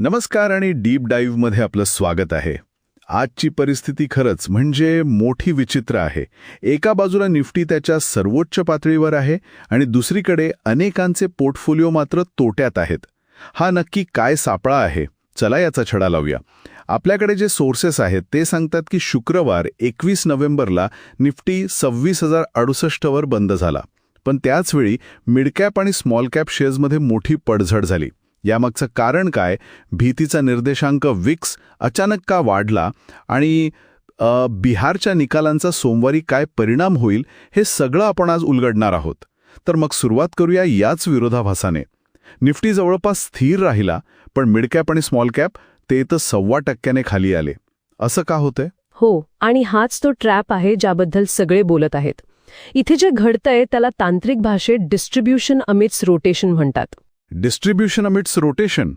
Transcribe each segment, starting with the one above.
नमस्कार आणि डीप डाईव्हमध्ये आपलं स्वागत आहे. आजची परिस्थिती खरंच म्हणजे मोठी विचित्र आहे. एका बाजूला निफ्टी त्याच्या सर्वोच्च पातळीवर आहे आणि दुसरीकडे अनेकांचे पोर्टफोलिओ मात्र तोट्यात आहेत. हा नक्की काय सापळा आहे? चला याचा छडा लावूया. आपल्याकडे जे सोर्सेस आहेत ते सांगतात की शुक्रवार एकवीस नोव्हेंबरला निफ्टी सव्वीस हजार अडुसष्टवर बंद झाला. पण त्याचवेळी मिडकॅप आणि स्मॉल कॅप शेअर्समध्ये मोठी पडझड झाली. यामागचं कारण काय? भीतीचा निर्देशांक विक्स अचानक का वाढला? आणि बिहारच्या निकालांचा सोमवारी काय परिणाम होईल? हे सगळं आपण आज उलगडणार आहोत. तर मग सुरुवात करूया याच विरोधाभासाने. निफ्टी जवळपास स्थिर राहिला पण मिडकॅप आणि स्मॉल कॅप ते तर सव्वा टक्क्याने खाली आले. असं का होतंय? हो आणि हाच तो ट्रॅप आहे ज्याबद्दल सगळे बोलत आहेत. इथे जे घडतंय त्याला तांत्रिक भाषेत डिस्ट्रीब्युशन अमिट्स रोटेशन म्हणतात. डिस्ट्रीब्युशन अमिट्स रोटेशन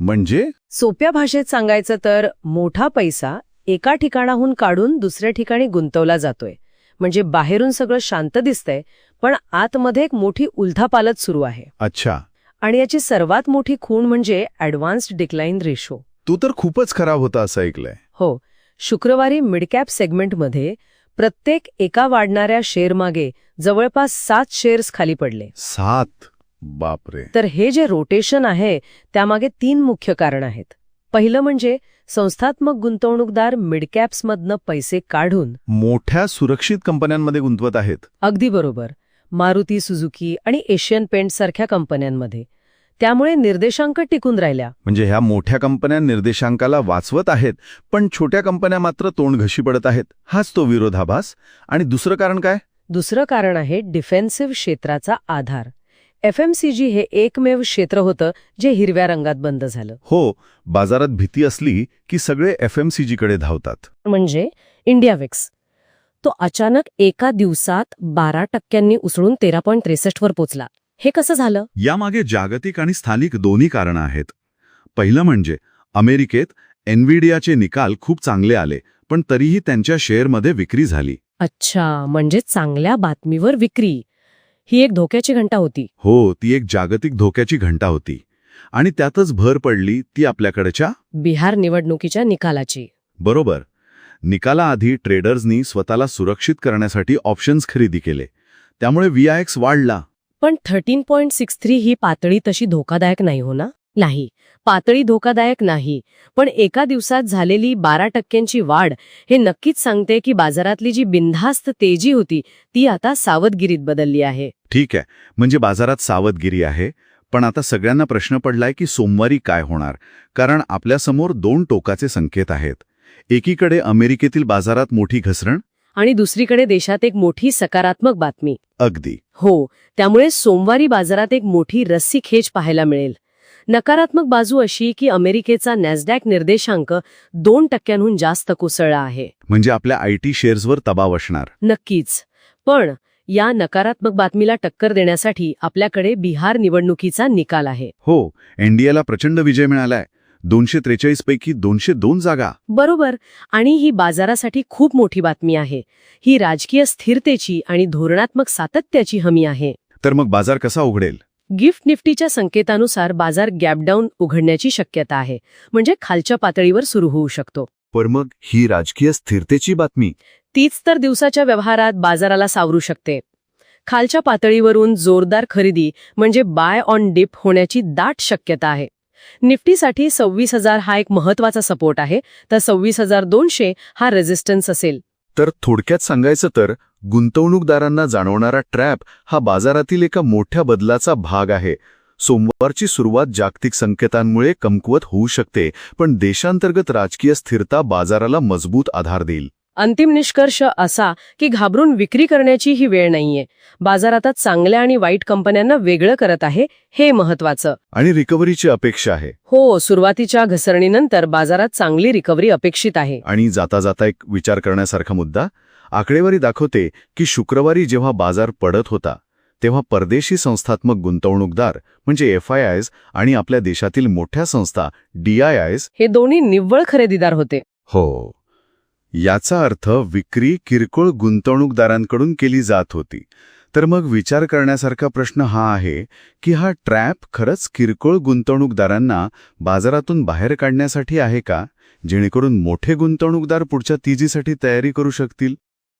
म्हणजे? सोप्या भाषेत सांगायचं तर मोठा पैसा एका ठिकाणाहून काढून दुसऱ्या ठिकाणी गुंतवला जातोय. म्हणजे बाहेरून सगळं शांत दिसतंय पण आतमध्ये एक मोठी उलथापालत सुरू आहे. अच्छा. आणि याची सर्वात मोठी खूण म्हणजे ॲडव्हान्स्ड डिक्लाइन रेशो तू तर खूपच खराब होता असं ऐकलंय. हो. शुक्रवारी मिडकॅप सेगमेंटमध्ये प्रत्येक एका वाढणाऱ्या शेअरमागे जवळपास सात शेअर्स खाली पडले. सात? बापरे. तर हे जे रोटेशन आहे त्यामागे तीन मुख्य कारण आहेत. पहिलं म्हणजे संस्थात्मक गुंतवणूकदार मिडकॅप्समधनं पैसे काढून मोठ्या सुरक्षित कंपन्यांमध्ये गुंतवत आहेत. अगदी बरोबर. मारुती सुझुकी आणि एशियन पेंट सारख्या कंपन्यांमध्ये. त्यामुळे निर्देशांक टिकून राहिल्या. म्हणजे ह्या मोठ्या कंपन्या निर्देशांकाला वाचवत आहेत पण छोट्या कंपन्या मात्र तोंड घशी पडत आहेत. हाच तो विरोधाभास. आणि दुसरं कारण काय? दुसरं कारण आहे डिफेन्सिव्ह क्षेत्राचा आधार. एफएमसीजी हे एकमेव क्षेत्र होतं जे हिरव्या रंगात बंद झालं. हो बाजारात भीती असली की सगळे एफएमसीजीकडे धावतात. म्हणजे इंडिया विक्स. तो अचानक एका दिवसात बारा टक्क्यांनी उसळून तेरा पॉईंट त्रेसष्टवर पोचला. हे कसं झालं? यामागे जागतिक आणि स्थानिक दोन्ही कारणं आहेत. पहिलं म्हणजे अमेरिकेत एनव्हिडियाचे निकाल खूप चांगले आले पण तरीही त्यांच्या शेअरमध्ये विक्री झाली. अच्छा म्हणजे चांगल्या बातमीवर विक्री. ही एक धोक्याची घंटा होती. हो ती एक जागतिक धोक्याची घंटा होती. आणि त्यातच भर पडली ती आपल्याकडच्या बिहार निवडणुकीच्या निकालाची. बरोबर. निकालाआधी ट्रेडर्सनी स्वतःला सुरक्षित करण्यासाठी ऑप्शन्स खरेदी केले. त्यामुळे व्हीआयएक्स वाढला. पण थर्टीन पॉईंट सिक्स थ्री ही पातळी तशी धोकादायक नाही हो ना? नाही पातळी धोकादायक नाही पण एका दिवसात झालेली बारा टक्क्यांची वाढ हे नक्कीच सांगते की बाजारातली जी बिनधास्त तेजी होती ती आता सावधगिरीत बदलली आहे. ठीक आहे म्हणजे बाजारात सावधगिरी आहे पण आता सगळ्यांना प्रश्न पडलाय की सोमवारी काय होणार कारण आपल्यासमोर दोन टोकाचे संकेत आहेत. एकीकडे अमेरिकेतील बाजारात मोठी घसरण आणि दुसरीकडे देशात एक मोठी सकारात्मक बातमी. अगदी. हो त्यामुळे सोमवारी बाजारात एक मोठी रस्सी खेच पाहायला मिळेल. नकारात्मक बाजू अशी की अमेरिकेचा नॅसडॅक निर्देशांक दोन टक्क्यांहून जास्त कोसळला आहे. म्हणजे आपल्या आय टी शेअर्सवर दबाव असणार. नक्कीच. पण या नकारात्मक बातमीला टक्कर देण्यासाठी आपल्याकडे बिहार निवडणुकीचा निकाल आहे. हो एनडीएला प्रचंड विजय मिळालाय. दोनशे त्रेचाळीस पैकी दोनशे दोन जागा. बरोबर. आणि ही बाजारासाठी खूप मोठी बातमी आहे. ही राजकीय स्थिरतेची आणि धोरणात्मक सातत्याची हमी आहे. तर मग बाजार कसा उघडेल? गिफ्ट निफ्टीच्या संकेतानुसार बाजार गॅपडाऊन उघडण्याची शक्यता आहे म्हणजे खालच्या पातळीवर सुरू होऊ शकतो. पर मग ही राजकीय स्थिरतेची बातमी? तीच तर दिवसाच्या व्यवहारात बाजाराला सावरू शकते. खालच्या पातळीवरून जोरदार खरेदी म्हणजे बाय ऑन डिप होण्याची दाट शक्यता आहे. निफ्टीसाठी सव्वीस हजार हा एक महत्त्वाचा सपोर्ट आहे तर सव्वीस हजार दोनशे हा रेझिस्टन्स असेल. तर थोडक्यात सांगायचं तर गुंतवणूकदारांना जाणवणारा ट्रॅप हा बाजारातील एका मोठ्या बदलाचा भाग आहे. सोमवारची सुरुवात जागतिक संकेतांमुळे कमकुवत होऊ शकते पण देशांतर्गत राजकीय स्थिरता बाजाराला मजबूत आधार देईल. अंतिम निष्कर्ष असा की घाबरून विक्री करण्याची ही वेळ नाहीये. बाजार आता चांगल्या आणि वाईट कंपन्यांना वेगळं करत आहे हे महत्वाचं आणि रिकव्हरीची अपेक्षा आहे. हो सुरुवातीच्या घसरणीनंतर बाजारात चांगली रिकव्हरी अपेक्षित आहे. आणि जाता जाता एक विचार करण्यासारखा मुद्दा? आकडेवारी दाखवते की शुक्रवारी जेव्हा बाजार पडत होता तेव्हा परदेशी संस्थात्मक गुंतवणूकदार म्हणजे एफ आय आयज आणि आपल्या देशातील मोठ्या संस्था डी आय आयज हे दोन्ही निव्वळ खरेदीदार होते. हो. याचा अर्थ विक्री किरकोळ गुंतवणूकदारांकडून केली जात होती. तर मग विचार करण्यासारखा प्रश्न हा आहे की हा ट्रॅप खरंच किरकोळ गुंतवणूकदारांना बाजारातून बाहेर काढण्यासाठी आहे का जेणेकरून मोठे गुंतवणूकदार पुढच्या तिजीसाठी तयारी करू शकतील?